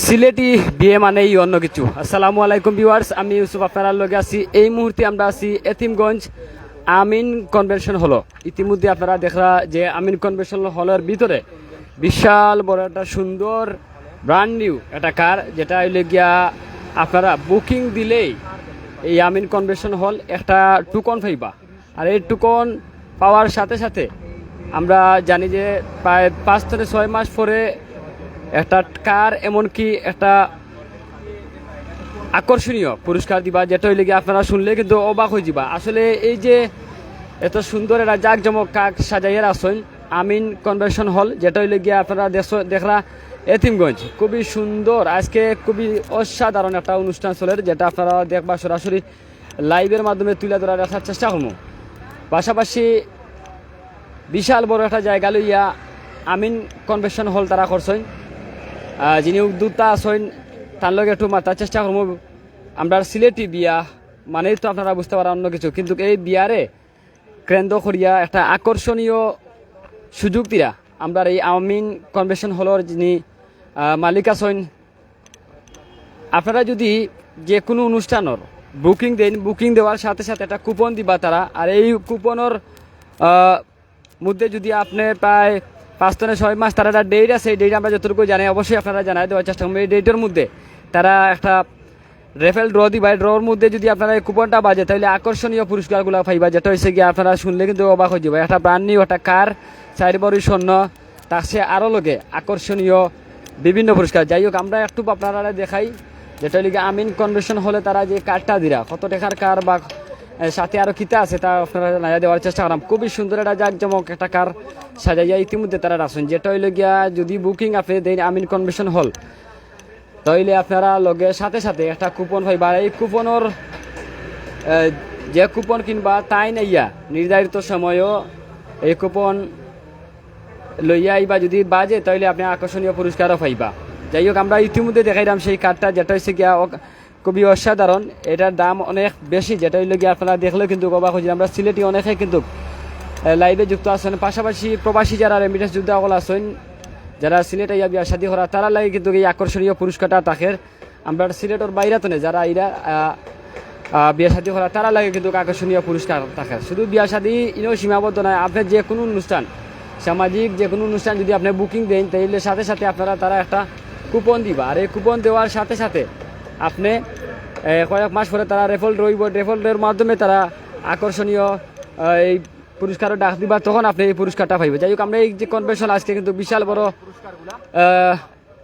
সিলেটি, বিয়ে মানেই অন্য কিছু। আসসালামু আলাইকুম ভিউয়ার্স, আমি ইউসুফ, আপনারা লগে আছি। এই মুহূর্তে আমরা আছি এতিমগঞ্জ আমিন কনভেনশন হলো। ইতিমধ্যে আপনারা দেখরা যে আমিন কনভেনশন হলের ভিতরে বিশাল বড় একটা সুন্দর ব্র্যান্ড নিউ একটা কার যেটা হইলে গিয়া আপনারা বুকিং দিলেই এই আমিন কনভেনশন হল একটা টুকন পাইবা। আর এই টুকন পাওয়ার সাথে সাথে আমরা জানি যে প্রায় পাঁচ থেকে ছয় মাস পরে একটা কার এমনকি একটা আকর্ষণীয় পুরস্কার দিবা, যেটা হইলে আপনারা শুনলে কিন্তু অবাক হয়ে যাবা। আসলে এই যে এত সুন্দর একটা জাকজমক কাক সাজাইয়ের আসন আমিন কনভেনশন হল, যেটা হইলে গিয়ে আপনারা দেখরা এতিমগঞ্জ। খুবই সুন্দর, আজকে খুবই অসাধারণ একটা অনুষ্ঠান চলে, যেটা আপনারা দেখবা সরাসরি লাইভের মাধ্যমে তুলে ধরার রাখার চেষ্টা করব। পাশাপাশি বিশাল বড় একটা জায়গা লইয়া আমিন কনভেনশন হল তারা করছেন। যিনি উদ্যোক্তা আছেন, তার লগে একটু মাতার চেষ্টা করব। আমরা সিলেটি বিয়া, মানেই তো আপনারা বুঝতে পারেন অন্য কিছু। কিন্তু এই বিয়ারে কেন্দ্র করিয়া একটা আকর্ষণীয় সুযোগ দিয়া আমরা এই আমিন কনভেনশন হলের যিনি মালিক আছেন, আপনারা যদি যে কোনো অনুষ্ঠানের বুকিং দেন বুকিং দেওয়ার সাথে সাথে একটা কুপন দিবা তারা। আর এই কুপনের মধ্যে যদি আপনি প্রায় পাঁচ থেকে ছয় মাস তারা একটা ডেট আছে, এই ডেট আমরা যতটুকু জানি, অবশ্যই আপনারা জানাই দেওয়ার চেষ্টা করবেন। এই ডেটের মধ্যে তারা একটা রেফেল ড্র দিবা। ড্রর মধ্যে যদি আপনারা এই কুপনটা বাজে, তাহলে আকর্ষণীয় পুরস্কারগুলো পাইবা, যেটা হচ্ছে গিয়ে আপনারা শুনলে কিন্তু অবাক হয়ে যাবে একটা ব্রান্ড নিউ একটা কার চার বড়ি স্বর্ণ, তার সে আরও লগে আকর্ষণীয় বিভিন্ন পুরস্কার। যাই হোক, আমরা একটু আপনারা দেখাই, যেটা লিগে আমিন কনভেনশন হলে তারা যে কার্ডটা দিরা, কত টাকার কার বা সাথে আরও কিতা আছে তা আপনারা নাইয়া দেওয়ার চেষ্টা করলাম খুবই সুন্দর একটা জাকজমক একটা কার সাজাইয়া ইতিমধ্যে তারা রাখছেন যেটা হইলে গিয়া যদি বুকিং আপনি দেন আমিন কনভেনশন হল তাইলে আপনারা লগে সাথে সাথে একটা কুপন পাইবা এই কুপনের যে কুপন কিনবা তাই নাইয়া নির্ধারিত সময়ও এই কুপন লইয়া আইবা। যদি বাজে তাহলে আপনি আকর্ষণীয় পুরস্কারও পাইবা। যাই হোক, আমরা ইতিমধ্যে দেখাইলাম সেই কার্ডটা যেটা হচ্ছে গিয়া খুবই অসাধারণ। এটার দাম অনেক বেশি, যেটা গিয়া আপনারা দেখলেও কিন্তু অবাক হয়েছে আমরা সিলেটি অনেকে কিন্তু লাইভে যুক্ত আছেন। পাশাপাশি প্রবাসী যারা রেমিটেন্স যুদ্ধ সকল আছেন, যারা সিলেটে ইয়া বিয়া শাদী করা, তারা লাগে কিন্তু এই আকর্ষণীয় পুরস্কারটা থাকে আমরা সিলেটের বাইরে তো নেই যারা এরা বিয়া শাদী করা, তারা লাগে কিন্তু আকর্ষণীয় পুরস্কার থাকে শুধু বিয়া শাদী ইনেও সীমাবদ্ধ নয়, আপনার যে কোনো অনুষ্ঠান, সামাজিক যে কোনো অনুষ্ঠান যদি আপনি বুকিং দেন, তাইলে সাথে সাথে আপনারা তারা একটা কুপন দিবা। আর এই কুপন দেওয়ার সাথে সাথে আপনি কয়েক মাস পরে তারা রেফল রইব রেফলের মাধ্যমে তারা আকর্ষণীয় এই পুরস্কারও ডাক দিবা, তখন আপনি এই পুরস্কারটা পাইবে। যাই হোক, আমরা এই যে কনভেনশন আজকে কিন্তু বিশাল বড়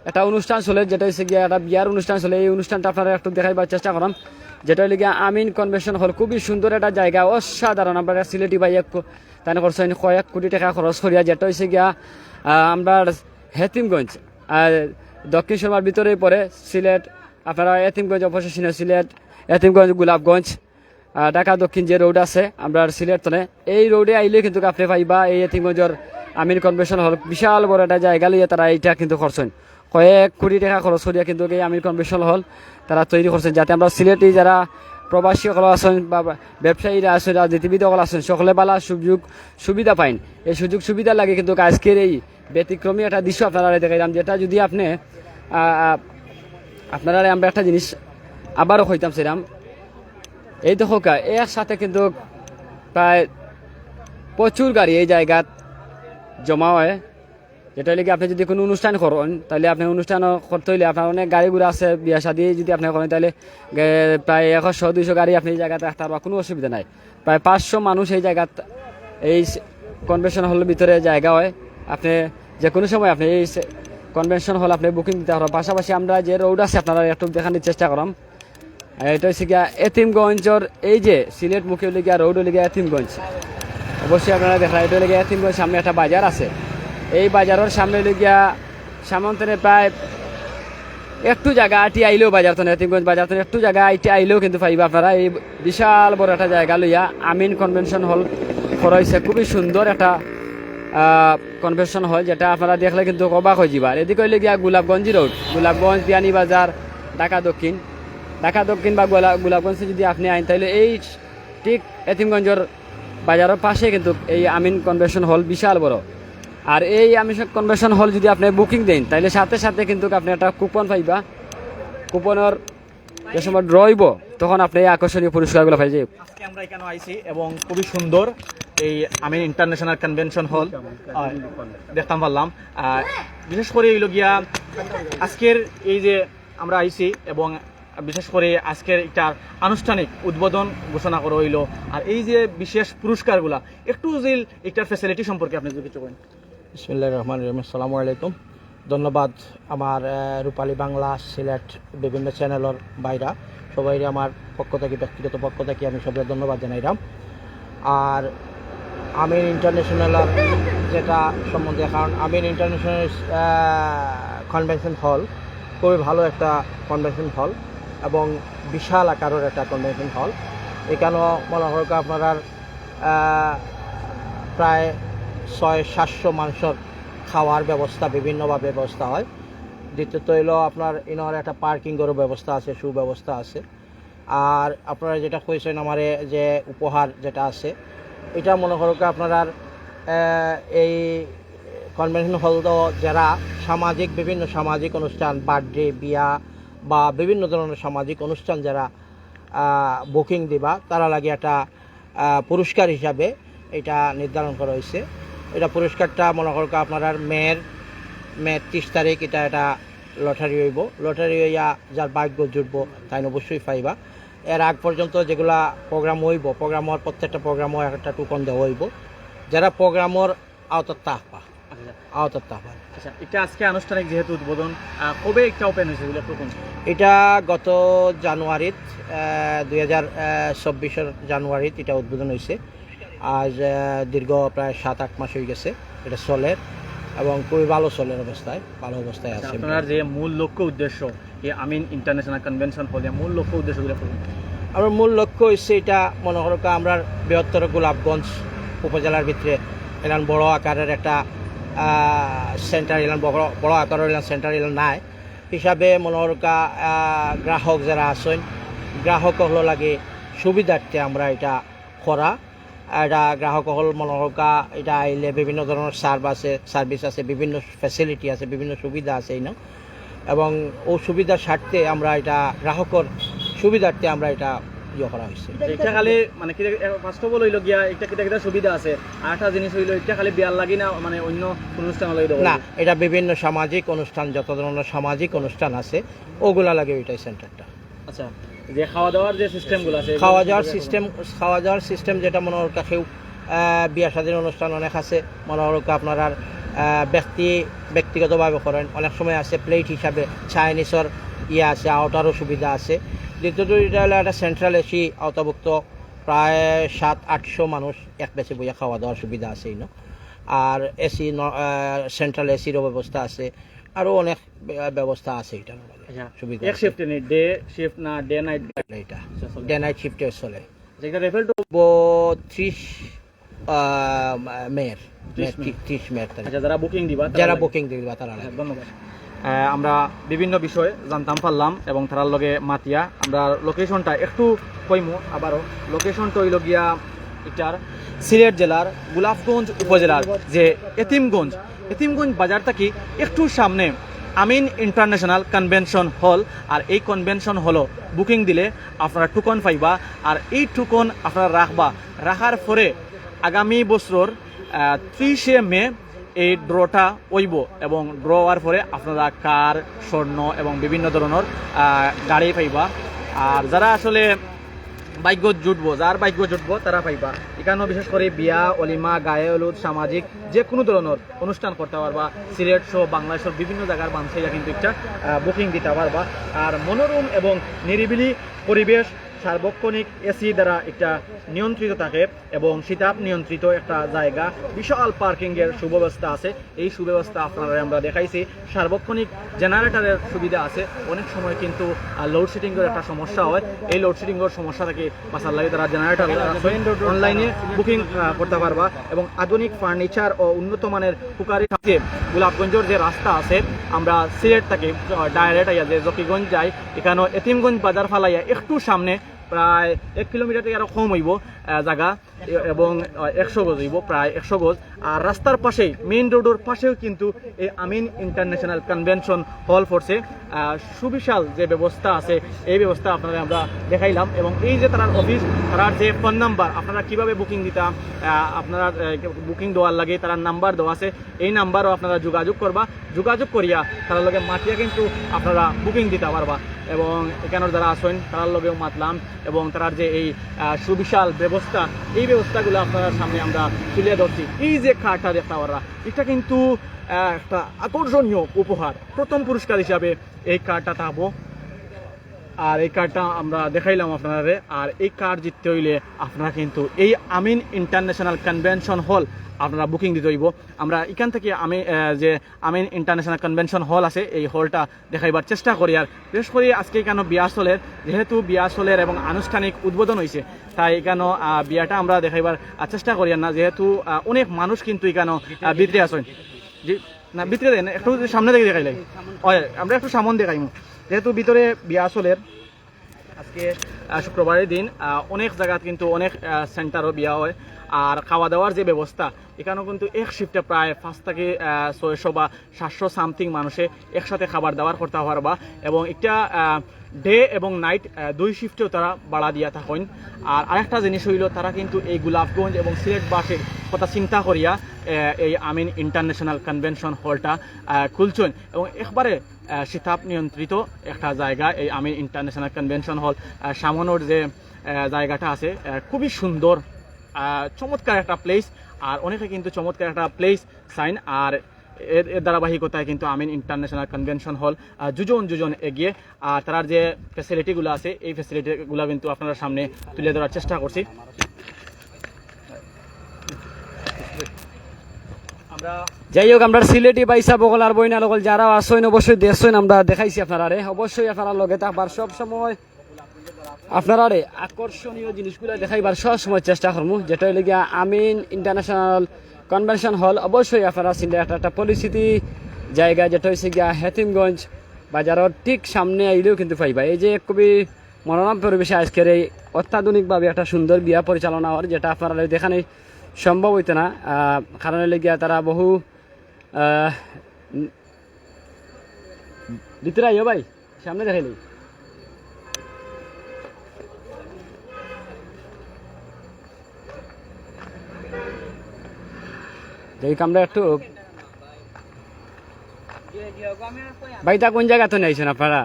একটা অনুষ্ঠান চলে, যেটা হচ্ছে গিয়ে একটা বিয়ার অনুষ্ঠান চলে। এই অনুষ্ঠানটা আপনারা একটু দেখাইবার চেষ্টা করাম যেটা হলে গিয়ে আমিন কনভেনশন হল খুবই সুন্দর একটা জায়গা, অসাধারণ। আমরা সিলেটি বাই এক তাই করছেন কয়েক কোটি টাকা খরচ করিয়া, যেটা হচ্ছে গিয়া আমরা হেতিমগঞ্জ দক্ষিণ শর্মার ভিতরে পড়ে, সিলেট আপনারা এতিমগঞ্জ চিনে সিলেট, এতিমগঞ্জ গোলাপগঞ্জ ঢাকা, দক্ষিণ যে রোড আছে, আমরা সিলেট তনে এই রোডে আইলে কিন্তু আপনি পাইবা এই এতিমগঞ্জের আমিন কনভেনশন হল বিশাল বড় একটা জায়গা লিয়ে তারা এইটা কিন্তু করছেন। কয়েক কোটি টাকা খরচ করিয়া কিন্তু এই আমিন কনভেনশন হল তারা তৈরি করছেন, যাতে আমরা সিলেটি যারা প্রবাসী সকল আছেন বা ব্যবসায়ীরা আছেন, রাজনীতিবিদ সকল আছেন, সকলে বালা সুযোগ সুবিধা পাইন। এই সুযোগ সুবিধা লাগে কিন্তু আজকের এই ব্যতিক্রমী একটা দৃশ্য আপনারা দেখাইলাম যেটা যদি আপনি আপনারা আমরা একটা জিনিস আবারও হইতাম সেরাম এই দেখো কা, একসাথে কিন্তু প্রায় প্রচুর গাড়ি এই জায়গাত জমা হয়। যেটা হলে কি আপনি যদি কোনো অনুষ্ঠান করেন, তাহলে আপনি অনুষ্ঠান করতে হইলে আপনার অনেক গাড়ি আছে, বিয়া শাদি যদি আপনি করেন, তাহলে প্রায় একশো দুইশো গাড়ি আপনি এই জায়গাতে রাখতে পারবা কোনো অসুবিধা নাই। প্রায় পাঁচশো মানুষ এই জায়গাত, এই কনভেনশন হলের ভিতরে জায়গা হয়। আপনি যে কোনো সময় আপনি এই কনভেনশন হল, আপনি বুকিং দিতে পারবেন। পাশাপাশি আমরা যে রোড আছে, আপনারা একটু দেখানোর চেষ্টা করাম এটা হচ্ছে গিয়া এতিমগঞ্জর এই যে সিলেট মুখে হলে গিয়া রোড হলে গিয়া এতিমগঞ্জ। অবশ্যই আপনারা দেখা এটা হলে গিয়া এতিমগঞ্জ, সামনে একটা বাজার আছে। এই বাজারের সামনে হলে গিয়া সামন্তনে প্রায় একটু জায়গা আটি আইলেও বাজার তো এতিমগঞ্জ বাজার তো একটু জায়গা আইটি আইলেও কিন্তু পাইবা আপনারা। এই বিশাল বড় একটা জায়গা লইয়া আমিন কনভেনশন হল, খরচে খুবই সুন্দর একটা কনভেনশন হল যেটা আপনারা দেখলে কিন্তু অবাক হয়ে যাবার এদিকে হইলে গিয়া গোলাপগঞ্জি রোড গোলাপগঞ্জ, বিয়ানি বাজার, ঢাকা দক্ষিণ। ঢাকা দক্ষিণ বা গোলা গোলাপগঞ্জে যদি আপনি আইন, তাহলে এই ঠিক এতিমগঞ্জের বাজারের পাশে কিন্তু এই আমিন কনভেনশন হল বিশাল বড়। আর এই আমিষ কনভেনশন হল যদি আপনি বুকিং দেন, তাহলে সাথে সাথে কিন্তু আপনি একটা কুপন পাইবা। কুপনের যে সময় ড্রইব তখন আপনি এই আকর্ষণীয় পুরস্কারগুলো পাই যে আমরা এখানে আইছি এবং খুবই সুন্দর এই আমিন ইন্টারন্যাশনাল কনভেনশন হল দেখতাম পারলাম। আর বিশেষ করে এইগুলো গিয়া আজকের এই যে আমরা আইছি এবং বিশেষ করে আজকের এটার আনুষ্ঠানিক উদ্বোধন ঘোষণা করা হইল আর এই যে বিশেষ পুরস্কারগুলা একটু যে এটার ফ্যাসিলিটি সম্পর্কে আপনি যদি কিছু বলেন। বিসমিল্লাহ রহমান রহিম আসসালামু আলাইকুম। ধন্যবাদ আমার রূপালী বাংলা সিলেট বিভিন্ন চ্যানেলের বাইরা। সবাই আমার পক্ষ থেকে ব্যক্তিগত পক্ষ থেকে আমি সবাই ধন্যবাদ জানাইলাম আর আমিন ইন্টারন্যাশনাল যেটা সম্বন্ধে, কারণ আমিন ইন্টারন্যাশনাল কনভেনশন হল খুবই ভালো একটা কনভেনশন হল এবং বিশাল আকারের একটা কনভেনশন হল এখানেও মনে হয় আপনার প্রায় ছয় সাতশো মানুষের খাওয়ার ব্যবস্থা, বিভিন্নভাবে ব্যবস্থা হয়। দ্বিতীয়ত হইল আপনার ইনার একটা পার্কিংয়েরও ব্যবস্থা আছে, সুব্যবস্থা আছে। আর আপনারা যেটা কইছেন আমার যে উপহার যেটা আছে এটা মনে করো আপনার এই কনভেনশন হল যারা সামাজিক, বিভিন্ন সামাজিক অনুষ্ঠান বার্থডে বিয়া বা বিভিন্ন ধরনের সামাজিক অনুষ্ঠান যারা বুকিং দিবা, তারা লাগে একটা পুরস্কার হিসাবে এটা নির্ধারণ করা হয়েছে। এটা পুরস্কারটা মনে করো আপনার মেয়ের মে ত্রিশ তারিখ এটা একটা লটারি হইব। লটারি হইয়া যার ভাগ্য জুটব তাই অবশ্যই পাইবা। এর আগ পর্যন্ত যেগুলা প্রোগ্রাম হইব প্রোগ্রামর প্রত্যেকটা প্রোগ্রামও একটা টুকন দেওয়া হইব। যারা প্রোগ্রামর আওতার তাহবা। আচ্ছা। আওতার তাহবা। আচ্ছা এটা আজকে আনুষ্ঠানিক যেহেতু উদ্বোধন কবে একটা ওপেন হয়েছে এগুলো কোন এটা গত জানুয়ারিত দুই হাজার চব্বিশের জানুয়ারিত এটা উদ্বোধন হয়েছে আজ দীর্ঘ প্রায় সাত আট মাস হয়ে গেছে এটা চলে। এবং খুবই ভালো চলের অবস্থায় ভালো অবস্থায় আছে। আপনার যে মূল লক্ষ্য উদ্দেশ্য এই আমিন ইন্টারন্যাশনাল কনভেনশন হলে মূল লক্ষ্য উদ্দেশ্যগুলো বলুন। আমার মূল লক্ষ্য হচ্ছে এটা মনে করো আমরা বৃহত্তর গোলাপগঞ্জ উপজেলার ভিতরে এলান বড় আকারের একটা সেন্টার এলান বড় বড় আকারের এলান সেন্টার এলান নাই। হিসাবে মনে করো গ্রাহক যারা আছেন গ্রাহক হলো লাগে সুবিধার্থে আমরা এটা করা। এটা গ্রাহক হল মনে এটা আইলে বিভিন্ন ধরনের সার্ভ আছে সার্ভিস আছে বিভিন্ন ফ্যাসিলিটি আছে বিভিন্ন সুবিধা আছে এই এবং ও সুবিধার স্বার্থে আমরা এটা গ্রাহকর সুবিধার্থে আমরা এটা ইয়ে করা হয়েছে এটা খালি মানে কি ফার্স্ট অফ অল হইল গিয়া এটা কিটা কিটা সুবিধা আছে আর একটা জিনিস হইল এটা খালি বিয়ার লাগি না মানে অন্য অনুষ্ঠান হলে না এটা বিভিন্ন সামাজিক অনুষ্ঠান যত ধরনের সামাজিক অনুষ্ঠান আছে ওগুলা লাগে ওইটাই সেন্টারটা আচ্ছা। যে খাওয়া দাওয়ার যে সিস্টেমগুলো আছে খাওয়া দাওয়ার সিস্টেম খাওয়া দাওয়ার সিস্টেম যেটা মনে হরকা কেউ বিয়া স্বাধীন অনুষ্ঠান অনেক আছে মনে হরকা আপনার আর ব্যক্তি ব্যক্তিগতভাবে করেন অনেক সময় আছে প্লেট হিসাবে চাইনিজর ইয়ে আছে আওতারও সুবিধা আছে। দ্বিতীয়ত এটা হলো একটা সেন্ট্রাল এসি আওতাভুক্ত প্রায় সাত আটশো মানুষ এক বেশি বইয়া খাওয়া দাওয়ার সুবিধা আছে ইনো আর এসি সেন্ট্রাল এসিরও ব্যবস্থা আছে আরও অনেক ব্যবস্থা আছে এটার আচ্ছা সুবিধা এক শিফট নেই ডে শিফট না ডে নাইট এটা ডে নাইট শিফটে চলে। যেটা রেফেল টু ত্রিশ মেয়ের ত্রিশ মেয়ের আচ্ছা যারা বুকিং দিবা যারা বুকিং দিবা তারা ধন্যবাদ। আমরা বিভিন্ন বিষয় জানতাম পারলাম এবং তারার লগে মাতিয়া। আমরা লোকেশনটা একটু কইমু আবারও। লোকেশনটা হইল গিয়া এটার সিলেট জেলার গোলাপগঞ্জ উপজেলার যে এতিমগঞ্জ। এতিমগঞ্জ বাজার থেকে একটু সামনে। আমিন ইন্টারন্যাশনাল কনভেনশন হল, আর এই কনভেনশন হলো বুকিং দিলে আপনারা টুকন পাইবা, আর এই টুকন আপনারা রাখবা। রাখার পরে আগামী বছর ত্রিশে মে এই ড্রটা ওইব, এবং ড্র হওয়ার পরে আপনারা কার, স্বর্ণ এবং বিভিন্ন ধরনের গাড়ি পাইবা। আর যারা আসলে ভাগ্য জুটবো যার ভাগ্য জুটবো তারা পাইবা। এখানেও বিশেষ করে বিয়া, অলিমা গায়ে হলুদ সামাজিক যে কোনো ধরনের অনুষ্ঠান করতে পারবা সিলেট শো বাংলা শো বিভিন্ন জায়গার মানুষেরা কিন্তু একটা বুকিং দিতে পারবা আর মনোরম এবং নিরিবিলি পরিবেশ সার্বক্ষণিক এসি দ্বারা একটা নিয়ন্ত্রিত থাকে এবং শীতাপ নিয়ন্ত্রিত একটা জায়গা। বিশাল পার্কিংয়ের সুব্যবস্থা আছে। এই সুব্যবস্থা আপনারা আমরা দেখাইছি। সার্বক্ষণিক জেনারেটারের সুবিধা আছে। অনেক সময় কিন্তু লোডশেডিং এর একটা সমস্যা হয়। এই লোডশেডিং এর সমস্যা থেকে বাঁচার লাগে তারা জেনারেটর অনলাইনে বুকিং করতে পারবা এবং আধুনিক ফার্নিচার ও উন্নত মানের কুকারি থাকে। গোলাপগঞ্জের যে রাস্তা আছে, আমরা সিলেট থেকে ডাইরেক্ট আইয়া যে জকিগঞ্জ যাই, এখানেও এতিমগঞ্জ বাজার ফালাইয়া একটু সামনে প্রায় এক কিলোমিটার থেকে আরও কম হইব জায়গা এবং একশো গজ হইব, প্রায় একশো গজ। আর রাস্তার পাশেই মেইন রোডের পাশেও কিন্তু এই আমিন ইন্টারন্যাশনাল কনভেনশন হল ফোর্সে সুবিশাল যে ব্যবস্থা আছে, এই ব্যবস্থা আপনারা আমরা দেখাইলাম। এবং এই যে তার অফিস তার যে ফোন নাম্বার আপনারা কীভাবে বুকিং দিতাম আপনারা বুকিং দেওয়ার লাগে তার নাম্বার দেওয়া আছে, এই নাম্বারও আপনারা যোগাযোগ করবা। যোগাযোগ করিয়া তার লগে মাতিয়া কিন্তু আপনারা বুকিং দিতে পারবা। এবং এখানের যারা আসেন তার লগেও মাতলাম। এবং তার যে এই সুবিশাল ব্যবস্থা, এই ব্যবস্থাগুলো আপনার সামনে আমরা তুলে ধরছি। এই যে দেখতে পারা এটা কিন্তু একটা আকর্ষণীয় উপহার। প্রথম পুরস্কার হিসাবে এই কার্ডটা থাকব আর এই কার্ডটা আমরা দেখাইলাম আপনাদের। আর এই কার্ড জিততে হইলে আপনারা কিন্তু এই আমিন ইন্টারন্যাশনাল কনভেনশন হল আপনারা বুকিং দিতে হইব। আমরা এখান থেকে আমি যে আমিন ইন্টারন্যাশনাল কনভেনশন হল আছে, এই হলটা দেখাইবার চেষ্টা করি। আর বিশেষ করে আজকে এখানে বিয়া চলের যেহেতু বিয়া চলের এবং আনুষ্ঠানিক উদ্বোধন হয়েছে তাই এখানে বিয়াটা আমরা দেখাইবার চেষ্টা করি। না, যেহেতু অনেক মানুষ কিন্তু এখানে ভিতরে আসেন জি, না, ভিতরে দেন, একটু সামনে থেকে দেখাইলে হয়, আমরা একটু সামন দেখাইমু। যেহেতু ভিতরে বিয়া আসলের, আজকে শুক্রবারের দিন অনেক জায়গাত কিন্তু অনেক সেন্টারও বিয়া হয়। আর খাওয়া দাওয়ার যে ব্যবস্থা, এখানেও কিন্তু এক শিফটে প্রায় পাঁচ থেকে ছয়শো বা সাতশো সামথিং মানুষে একসাথে খাবার দাবার করতে পারবা। এবং একটা ডে এবং নাইট দুই শিফটেও তারা বাড়া দিয়া থাকেন। আর আরেকটা জিনিস হইল, তারা কিন্তু এই গোলাপগঞ্জ এবং সিলেটবাসীর কথা চিন্তা করিয়া এই আমিন ইন্টারন্যাশনাল কনভেনশন হলটা খুলছেন। এবং একবারে শীতাপ নিয়ন্ত্রিত একটা জায়গা, এই আমিন ইন্টারন্যাশনাল কনভেনশন হল সামনের যে জায়গাটা আছে খুবই সুন্দর চমৎকার একটা প্লেস আর অনেকে কিন্তু চমৎকার একটা প্লেস সাইন আর এর এর ধারাবাহিকতায় কিন্তু আমিন ইন্টারন্যাশনাল কনভেনশন হল আহ, যোজন যোজন এগিয়ে আর তার যে ফ্যাসিলিটিগুলো আছে এই ফ্যাসিলিটিগুলো কিন্তু আপনারা সামনে তুলে ধরার চেষ্টা করছি। যাই হোক আমরা সিলেটি বাইসা বগল আর বইনা লগল যারা আসেন অবশ্যই দেখছেন আমরা দেখাইছি আপনারা রে অবশ্যই আপনারা লগে থাকবার সব সময় আপনারা রে আকর্ষণীয় জিনিসগুলো দেখাইবার সব সময় চেষ্টা করব যেটা হইলে গিয়া আমিন ইন্টারন্যাশনাল কনভেনশন হল অবশ্যই আপনারা চিন্তা একটা পরিস্থিতি জায়গা যেটা হয়েছে গিয়া হেতিমগঞ্জ বাজারের ঠিক সামনে আইলেও কিন্তু পাইবা। এই যে খুবই মনোরম পরিবেশে আজকের এই অত্যাধুনিকভাবে একটা সুন্দর বিয়া পরিচালনা হওয়ার যেটা আপনারা দেখানে সম্ভব হইতো না। কারণ গিয়া তারা বহু ভিতরে ভাই, সামনে দেখাইলি। দেখি আমরা একটু। ভাইটা কোন জায়গা তো নেইছেন আপনারা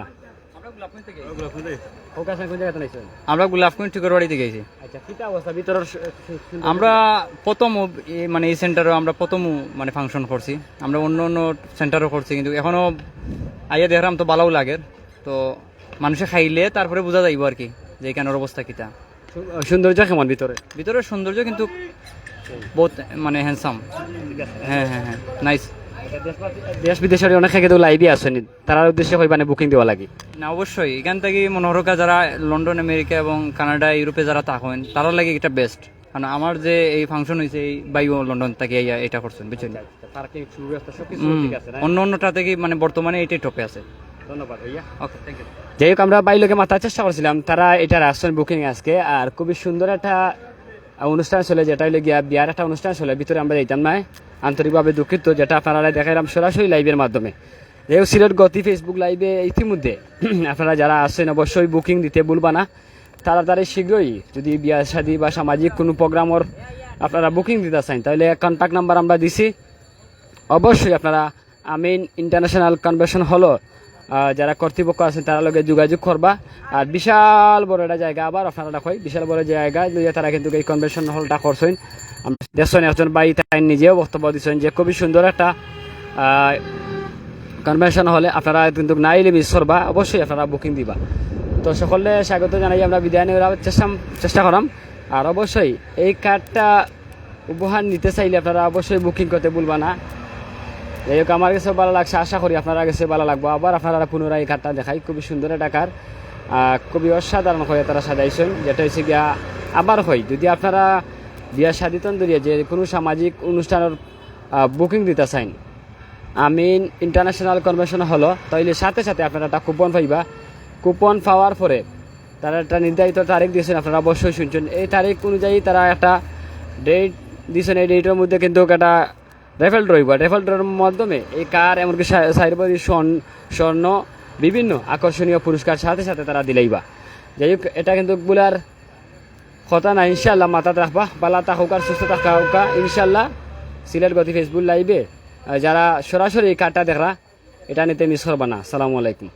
আমরা গোলাপগঞ্জ টিকরবাড়িতে গেছি। আচ্ছা সুন্দর- আমরা প্রথম মানে এই সেন্টারে আমরা প্রথম মানে ফাংশন করছি। আমরা অন্য অন্য সেন্টারও করছি কিন্তু এখনও আইয়া দেখলাম তো ভালোও লাগে। তো মানুষে খাইলে তারপরে বোঝা যাইব আর কি যে এখানের অবস্থা কিটা সৌন্দর্য কেমন ভিতরে? ভিতরের সৌন্দর্য কিন্তু বহুত মানে হ্যান্ডসাম হ্যাঁ হ্যাঁ হ্যাঁ নাইস দেশ বিদেশের অনেক কিন্তু লাইভে আসেনি। তার উদ্দেশ্যে হইবানে বুকিং দেওয়া লাগে। না অবশ্যই। এখান থেকে মনোহরকা যারা লন্ডন আমেরিকা এবং কানাডা ইউরোপে যারা থাকেন তারা লাগে এটা বেস্ট কারণ আমার যে এই ফাংশন হয়েছে এই বাইও লন্ডন থেকে এটা করছেন বুঝছেন? আছে না? অন্য অন্যটা থেকে মানে বর্তমানে এটাই টপে আছে। ধন্যবাদ ভাইয়া। ওকে থ্যাংক ইউ যাই হোক আমরা বাইলোকে মাথার চেষ্টা করছিলাম। তারা এটা আসছেন বুকিং আজকে আর খুবই সুন্দর একটা অনুষ্ঠান চলে যেটা হইলে গিয়া বিয়ার একটা অনুষ্ঠান চলে, ভিতরে আমরা যাইতাম না। আন্তরিকভাবে দুঃখিত, যেটা আপনারা দেখাইলাম সরাসরি লাইভের মাধ্যমে। যেহেতু সিলেট গতি ফেসবুক লাইভে ইতিমধ্যে আপনারা যারা আসছেন, অবশ্যই বুকিং দিতে ভুলবা না। তাড়াতাড়ি শীঘ্রই যদি বিয়া শাদী বা সামাজিক কোনো প্রোগ্রামর আপনারা বুকিং দিতে চান, তাহলে কন্ট্যাক্ট নাম্বার আমরা দিছি। অবশ্যই আপনারা আমিন ইন্টারন্যাশনাল কনভেনশন হলো যারা কর্তৃপক্ষ আছেন, তারা লগে যোগাযোগ করবা। আর বিশাল বড় একটা জায়গা, আবার আপনারা দেখই বিশাল বড় জায়গা লইয়া তারা কিন্তু এই কনভেনশন হলটা করছেন। দেখছেন, একজন বাড়ি তাই নিজেও বক্তব্য দিচ্ছেন যে, খুবই সুন্দর একটা কনভেনশন হলে আপনারা কিন্তু না এলে মিস করবা, অবশ্যই আপনারা বুকিং দিবা। তো সকলে স্বাগত জানাই, আমরা বিদায় নেওয়ার চেষ্টা চেষ্টা করাম আর অবশ্যই এই কার্ডটা উপহার নিতে চাইলে আপনারা অবশ্যই বুকিং করতে ভুলবা না। যাই হোক, আমার কাছে ভালো লাগছে, আশা করি আপনারা কাছে ভালো লাগবো। আবার আপনারা পুনরায় এই কার্ডটা দেখাই, খুবই সুন্দর একটা খুবই অসাধারণ হয়ে তারা সাজাইছেন। যেটা হচ্ছে গিয়া, আবার হয় যদি আপনারা বিয়া সাদিতন দরিয়া যে কোনো সামাজিক অনুষ্ঠানের বুকিং দিতে চাইন আমিন ইন্টারন্যাশনাল কনভেনশন হলো, তাইলে সাথে সাথে আপনারা একটা কুপন পাইবা। কুপন পাওয়ার পরে তারা একটা নির্ধারিত তারিখ দিয়েছেন, আপনারা অবশ্যই শুনছেন। এই তারিখ অনুযায়ী তারা একটা ডেট দিয়েছেন, এই ডেটের মধ্যে কিন্তু একটা রেফেল রইব রেফেল ড্রর মাধ্যমে এই কার এমনকি সাইরবাদী স্বর্ণ বিভিন্ন আকর্ষণীয় পুরস্কার সাথে সাথে তারা দিলেইবা যাই হোক, এটা কিন্তু বুলার কথা না ইনশাল্লাহ মাথা রাখবা থাকুক আর সুস্থ থাকা হোকা ইনশাল্লাহ সিলেট গতি ফেসবুক লাইভে যারা সরাসরি কার্ডটা দেখরা, এটা নিতে মিস করবা না। সালামু আলাইকুম।